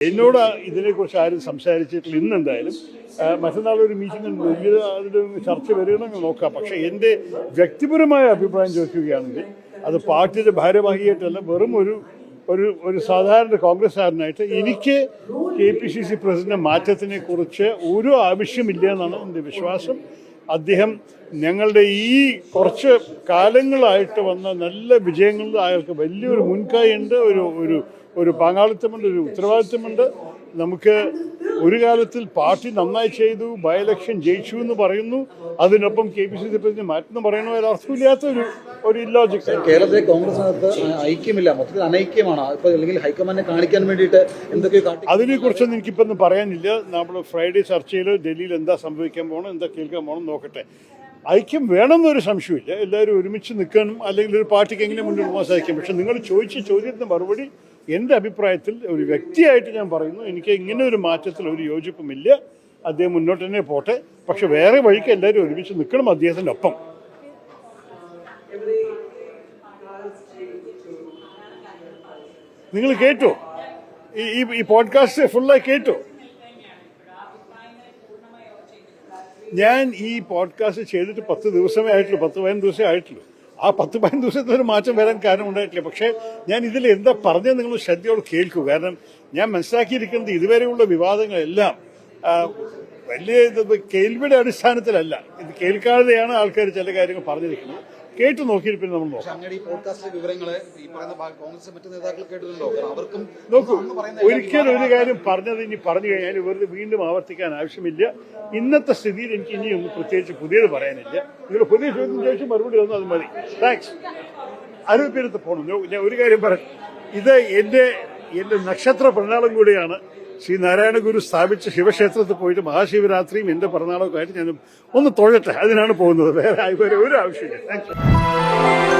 എന്നോട് ഇതിനെക്കുറിച്ച് ആരും സംസാരിച്ചിട്ടില്ല. ഇന്ന് എന്തായാലും ആ, മറ്റന്നാൾ ഒരു മീറ്റിംഗ് ഉണ്ട്. ഇത് അതിന്റെ ചർച്ച വരികയാണെങ്കിൽ നോക്കാം. പക്ഷേ എന്റെ വ്യക്തിപരമായ അഭിപ്രായം ചോദിക്കുകയാണെങ്കിൽ അത് പാർട്ടിയുടെ ഭാരവാഹിയായിട്ടല്ല വെറും ഒരു ഒരു ഒരു സാധാരണ കോൺഗ്രസ്സുകാരനായിട്ട് എനിക്ക് K P C C president മാറ്റത്തിനെ കുറിച്ച് ഒരു ആവശ്യമില്ല എന്നാണ് എന്റെ വിശ്വാസം. അദ്ദേഹം ഞങ്ങളുടെ ഈ കുറച്ച് കാലങ്ങളായിട്ട് വന്ന നല്ല വിജയങ്ങളിൽ അയാൾക്ക് വലിയൊരു മുൻകായുണ്ട് ഒരു ഒരു ഒരു പങ്കാളിത്തമുണ്ട് ഒരു ഉത്തരവാദിത്തമുണ്ട്. നമുക്ക് ഒരു കാലത്തിൽ പാർട്ടി നന്നായി ചെയ്തു ബൈ ഇലക്ഷൻ ജയിച്ചു എന്ന് പറയുന്നു. അതിനൊപ്പം K P C C president മാറ്റെന്ന് പറയുന്ന. അതിൽ അർത്ഥമില്ലാത്ത ഒരു ഒരു ഇല്ലോജിക് കേരളത്തിലെ കോൺഗ്രസിനകത്ത് ഐക്യമില്ല. മൊത്തത്തിൽ അനൈക്യമാണ്. അല്ലെങ്കിൽ ഹൈക്കമാൻഡിനെ കാണിക്കാൻ വേണ്ടിയിട്ട് എന്തൊക്കെ അതിനെക്കുറിച്ചൊന്നും ഒന്നും പറയാനില്ല. നമ്മൾ ഫ്രൈഡേ ചർച്ചയിൽ ഡൽഹിയിൽ എന്താ സംഭവിക്കാൻ പോകണം എന്താ കേൾക്കാൻ പോകണം നോക്കട്ടെ. ഐക്യം വേണമെന്നൊരു സംശയമില്ല എല്ലാവരും ഒരുമിച്ച് നിൽക്കാനും അല്ലെങ്കിൽ ഒരു പാർട്ടിക്ക് എങ്ങനെ മുന്നോട്ട് പോകാൻ സാധിക്കും. പക്ഷെ നിങ്ങൾ ചോദിച്ച ചോദ്യത്തിന് മറുപടി എന്റെ അഭിപ്രായത്തിൽ ഒരു വ്യക്തിയായിട്ട് ഞാൻ പറയുന്നു. എനിക്ക് ഇങ്ങനെ ഒരു മാറ്റത്തിൽ ഒരു യോജിപ്പുമില്ല. അദ്ദേഹം മുന്നോട്ട് തന്നെ പോട്ടെ. പക്ഷെ വേറെ വഴിക്ക് എല്ലാവരും ഒരുമിച്ച് നിൽക്കണം അദ്ദേഹത്തിന്റെ ഒപ്പം. നിങ്ങൾ കേട്ടോ? ഈ ഈ- പോഡ്കാസ്റ്റ് ഫുള്ളായി കേട്ടോ? ഞാൻ ഈ പോഡ്കാസ്റ്റ് ചെയ്തിട്ട് പത്ത് ദിവസമേ ആയിട്ടുള്ളൂ പത്ത് പതിനഞ്ച് ദിവസമേ ആയിട്ടുള്ളൂ. ആ പത്ത് പതിനഞ്ച് ദിവസത്തിൽ ഒരു മാറ്റം വരാൻ കാരണം ഉണ്ടായിട്ടില്ല. പക്ഷേ ഞാൻ ഇതിൽ എന്താ പറഞ്ഞത് നിങ്ങൾ ശ്രദ്ധയോട് കേൾക്കൂ. കാരണം ഞാൻ മനസ്സിലാക്കിയിരിക്കുന്നത് ഇതുവരെയുള്ള വിവാദങ്ങളെല്ലാം വലിയ കേൾവിയുടെ അടിസ്ഥാനത്തിലല്ല. ഇത് കേൾക്കാതെയാണ് ആൾക്കാർ ചില കാര്യങ്ങൾ പറഞ്ഞിരിക്കുന്നത്. കേട്ടു നോക്കിയിട്ട് പിന്നെ നമ്മൾ നോക്കാം. പക്ഷെ അങ്ങയുടെ ഈ പോഡ്കാസ്റ്റിലെ വിവരങ്ങൾ ഈ പറയുന്ന ഭാ- കോൺഗ്രസ് മറ്റു നേതാക്കൾ കേട്ടിട്ടുണ്ടോ? കാരണം അവർക്കും നോക്കൂ അന്ന് ഒരിക്കലും ഒരു കാര്യം പറഞ്ഞത് ഇനി പറഞ്ഞു കഴിഞ്ഞാൽ വെറുതെ വീണ്ടും ആവർത്തിക്കാൻ ആവശ്യമില്ല. ഇന്നത്തെ സ്ഥിതിയിൽ എനിക്ക് ഇനിയൊന്നും പ്രത്യേകിച്ച് പുതിയത് പറയാനില്ല. നിങ്ങൾ പുതിയ ചോദ്യം ചോദിച്ചു മറുപടി തന്നു അത് മതി. താങ്ക്സ് അരുവിപ്പേരത്ത് പോകണം ഞാൻ ഒരു കാര്യം പറയാം. ഇത് എന്റെ എന്റെ നക്ഷത്ര പ്രണാളം കൂടിയാണ്. ശ്രീ നാരായണ ഗുരു സ്ഥാപിച്ച ശിവക്ഷേത്രത്തിൽ പോയിട്ട് മഹാശിവരാത്രിയും എന്റെ പിറന്നാളൊക്കെ ആയിട്ട് ഞാൻ ഒന്ന് തൊഴട്ടെ. അതിനാണ് പോകുന്നത്. വേറെ ഒരു ആവശ്യമില്ല